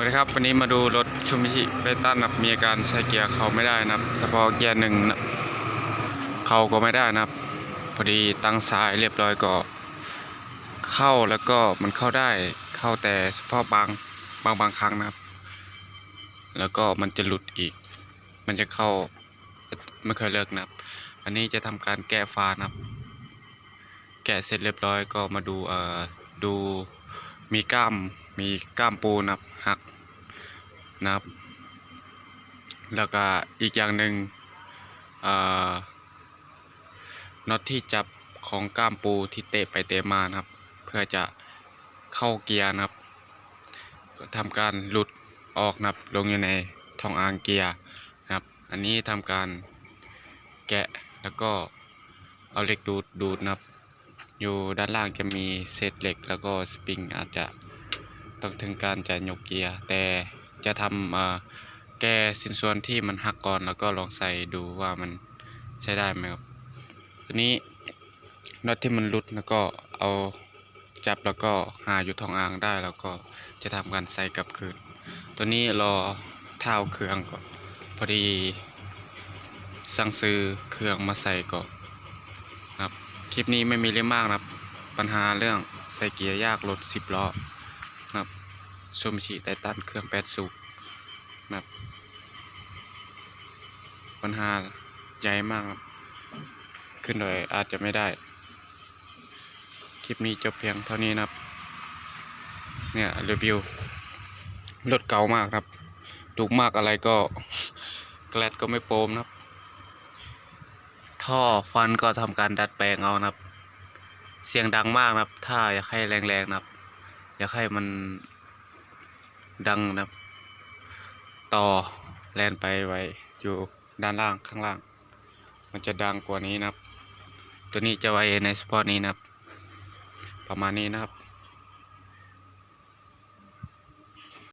สวัสดีครับวันนี้มาดูรถชูมิชิเบต้านับมีอาการใช้เกียร์เขาไม่ได้นะครับเฉพาะเกียร์หนึ่งนะเขาก็ไม่ได้นะครับ พอดีตั้งสายเรียบร้อยก็เข้าแล้วก็มันเข้าได้เข้าแต่เฉพาะบางบางบางครั้งนะครับ แล้วก็มันจะหลุดอีก มันจะเข้าไม่เคยเลิกนะครับ อันนี้จะทำการแก้ฟ้านะครับ แกะเสร็จเรียบร้อยก็มาดูเอ่อดูมีกล้าม มีก้ามปูนะครับหักนะครับ แล้วก็อีกอย่างหนึ่งน็อตที่จับของก้ามปูที่เตะไปเตะมานะครับ เพื่อจะเข้าเกียร์นะครับทำการหลุดออกนะครับลงอยู่ในทองอางเกียร์นะครับ อันนี้ทำการแกะแล้วก็เอาเหล็กดูดดูดนะครับ อยู่ด้านล่างจะมีเศษเหล็กแล้วก็สปริงอาจจะ ต้องถึงการจะยกเกียร์ แต่จะทำแก้สินส่วนที่มันหักก่อนแล้วก็ลองใส่ดูว่ามันใช้ได้ไหมครับทีนี้น็อตที่มันหลุดแล้วก็เอาจับแล้วก็หาอยู่ทองอ่างได้แล้วก็จะทำการใส่กลับคืน ตัวนี้รอเท้าเครื่องก่อนพอดีสั่งซื้อเครื่องมาใส่ก่อนครับ คลิปนี้ไม่มีเรื่องมากนะครับ ปัญหาเรื่องใส่เกียร์ยากรถสิบล้อ ซูมชีไตตันเครื่องแปดสูบนับปัญหาใหญ่มากขึ้นโดยอาจจะไม่ได้ คลิปนี้จบเพียงเท่านี้นะครับ เนี่ยรีวิวรถเก่ามากครับ ถูกมากอะไรก็แกลดก็ไม่โปมนะครับ ท่อฟันก็ทำการดัดแปลงเอานะครับ เสียงดังมากนะครับ ถ้าอยากให้แรงๆนะครับ อยากให้มัน ดังนะครับต่อแลนไปไว้อยู่ด้านล่างข้างล่าง มันจะดังกว่านี้นะครับ ตัวนี้จะไว้ในสปอร์ตนี้นะครับ ประมาณนี้นะครับ